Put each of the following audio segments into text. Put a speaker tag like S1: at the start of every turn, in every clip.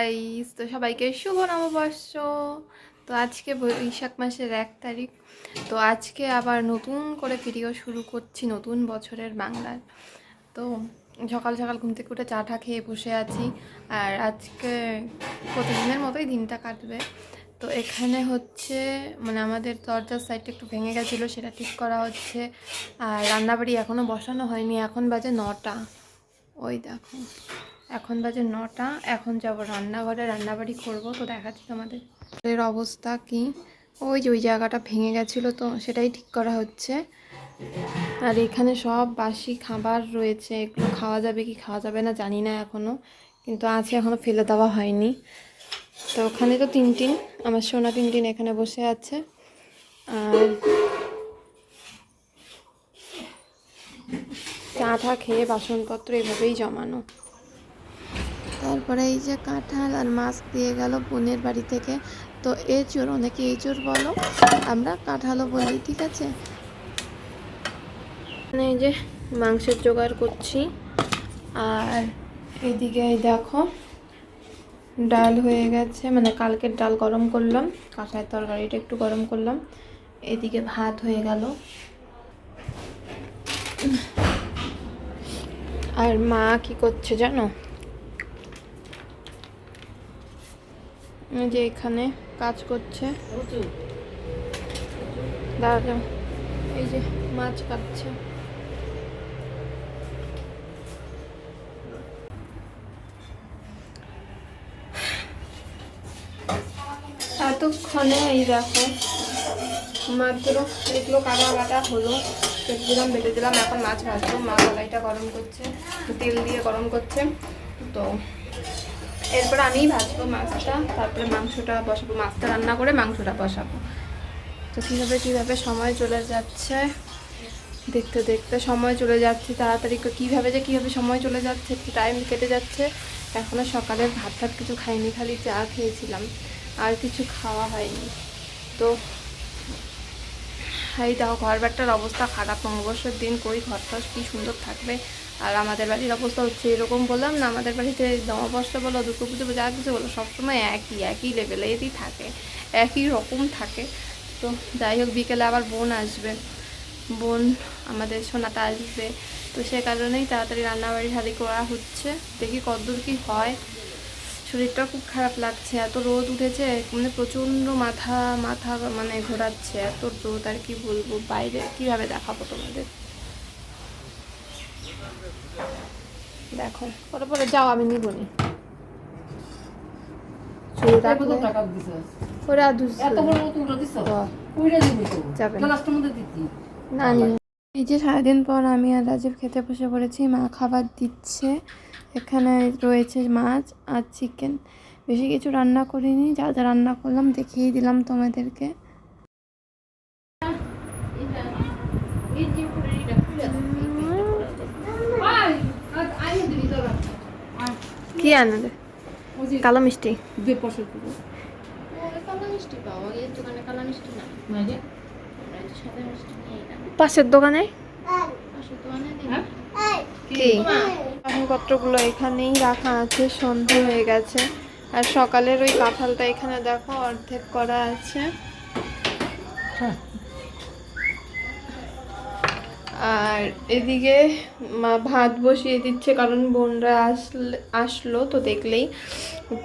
S1: Guys তো সবাইকে শুভ নববর্ষ। তো আজকে বৈশাখ মাসের এক তারিখ। তো আজকে আবার নতুন করে ভিডিও শুরু করছি নতুন বছরের বাংলার। তো সকাল সকাল ঘুম থেকে উঠে চা টা খেয়ে বসে আছি। আর আজকে প্রতিদিনের মতোই দিনটা কাটবে। তো এখানে হচ্ছে মানে আমাদের দরজার সাইডটা একটু ভেঙে গেছিল, সেটা ঠিক করা হচ্ছে। আর রান্নাবাড়ি এখনও বসানো হয়নি, এখন বাজে নটা। ওই দেখো। এখন বাজে নটা, এখন যাব রান্নাঘরে, রান্নাবাড়ি করব, তো দেখাচ্ছি তোমাদের। এর অবস্থা কি? ওই যে ওই জায়গাটা ভেঙে গেছিল তো, সেটাই ঠিক করা হচ্ছে। আর এখানে সব বাসি খাবার রয়েছে, এগুলো খাওয়া যাবে কি খাওয়া যাবে না জানি না এখনও কিন্তু আছে এখনও ফেলে দেওয়া হয়নি। তো ওখানে তো তিন তিন আমার সোনা তিন তিন এখানে বসে আছে। আর চা খেয়ে বাসনপত্র এভাবেই জমানো। তারপরে এই যে কাঁঠাল আর মাছ দিয়ে গেল বোনের বাড়ি থেকে। তো এঁচোর অনেকে এঁচোর বলো, আমরা কাঁঠালও বলি, ঠিক আছে? মানে এই যে মাংসের জোগাড় করছি। আর এদিকে এই দেখো, ডাল হয়ে গেছে মানে কালকের ডাল গরম করলাম কাঁচায় তরকারিটা একটু গরম করলাম। এদিকে ভাত হয়ে গেল। আর মা কি করছে জানো? যে এখানে কাজ করছে। দাঁড়া এই যে মাছ কাটছে। এতক্ষণে এই দেখো, মাত্র এগুলো কাটা কাটা হলো। কেটে দিলাম বেটে দিলাম, এখন মাছ ভাজবো। মা কলাইটা গরম করছে, তেল দিয়ে গরম করছে। তো এরপর আমিই ভাজবো মাছটা তারপরে মাংসটা বসাবো, মাছটা রান্না করে মাংসটা বসাবো। তো কীভাবে কীভাবে সময় চলে যাচ্ছে, দেখতে দেখতে সময় চলে যাচ্ছে, তাড়াতাড়ি কীভাবে যে কীভাবে সময় চলে যাচ্ছে টাইম কেটে যাচ্ছে। এখনও সকালের ভাত টাত কিছু খাইনি, খালি চা খেয়েছিলাম, আর কিছু খাওয়া হয়নি। তো এই দেখো ঘর বাড়িটার অবস্থা খারাপ নববর্ষের দিন, কই ঘরটা কী সুন্দর থাকবে। আর আমাদের বাড়ির অবস্থা হচ্ছে এরকম বললাম না, আমাদের বাড়িতে নববর্ষ বলো দুর্গা পুজো যা কিছু বলো, সবসময় একই একই লেভেলে লেভেলেরই থাকে, একই রকম থাকে। তো যাই হোক, বিকেলে আবার বোন আসবে। বোন আমাদের সোনাটা আসবে। তো সে কারণেই তাড়াতাড়ি রান্নাবাড়ি হালি করা হচ্ছে। দেখি কতদূর কি হয়। শরীরটা খুব খারাপ লাগছে, এত রোদ উঠেছে মানে প্রচণ্ড মাথা মাথা মানে ঘোরাচ্ছে, এত রোদ, আর কি বলব? বাইরে কীভাবে দেখাবো তোমাদের? দেখো পরে পরে যাও আমি নিব নি যাবে। না। এই যে সারাদিন পর আমি আর রাজীব খেতে বসে পড়েছি মা খাবার দিচ্ছে। এখানে রয়েছে মাছ আর চিকেন বেশি কিছু রান্না করিনি যা যা রান্না করলাম দেখিয়ে দিলাম তোমাদেরকে। কি আনলে? কালো মিষ্টি।
S2: দুই পাশের দোকানে
S1: পাশের দোকানে? নেই
S2: হ্যাঁ?
S1: কি? বাসনপত্রগুলো এখানেই রাখা আছে সন্ধে হয়ে গেছে। আর সকালের ওই কাঁঠালটা এখানে দেখো অর্ধেক করা আছে।
S2: হ্যাঁ।
S1: আর এদিকে মা ভাত বসিয়ে দিচ্ছে, কারণ বোনরা আসলে, আসলো তো দেখলেই।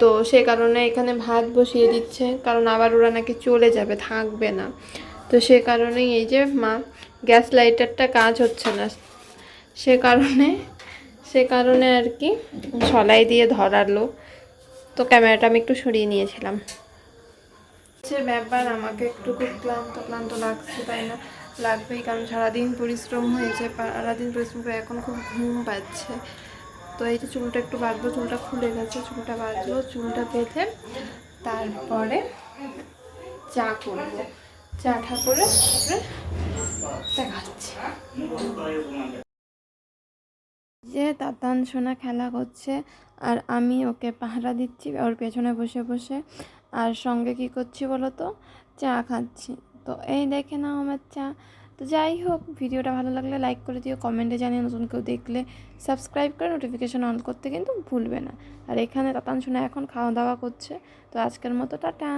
S1: তো সে কারণে এখানে ভাত বসিয়ে দিচ্ছে, কারণ আবার ওরা নাকি চলে যাবে, থাকবে না। তো সে কারণেই এই যে মা, গ্যাস লাইটারটা কাজ হচ্ছে না। সে কারণে সে কারণে আর কি সলাই দিয়ে ধরালো। তো ক্যামেরাটা আমি একটু সরিয়ে নিয়েছিলাম। হচ্ছে ব্যাপার, আমাকে একটু খুব ক্লান্ত ক্লান্ত লাগছে, তাই না? লাগবেই, কারণ সারাদিন পরিশ্রম হয়েছে, সারাদিন পরিশ্রম করে এখন খুব ঘুম পাচ্ছে। তো এই যে চুলটা একটু বাঁধবো, চুলটা খুলে গেছে, চুলটা বাঁধবো, চুলটা বেঁধে তারপরে চা করব। চা ঠা করে দেখাচ্ছি। যে তাতান সোনা খেলা করছে, আর আমি ওকে পাহারা দিচ্ছি, ওর পেছনে বসে বসে। আর সঙ্গে কি করছি বলো তো? চা খাচ্ছি। তো এই দেখে নাও আমার চা তো যাই হোক, ভিডিওটা ভালো লাগলে লাইক করে দিও কমেন্টে জানিয়ে নতুন কেউ দেখলে সাবস্ক্রাইব করে নোটিফিকেশন অন করতে কিন্তু ভুলবে না। আর এখানে তাতান শুনে এখন খাওয়া দাওয়া করছে। তো আজকের মতো টাটা।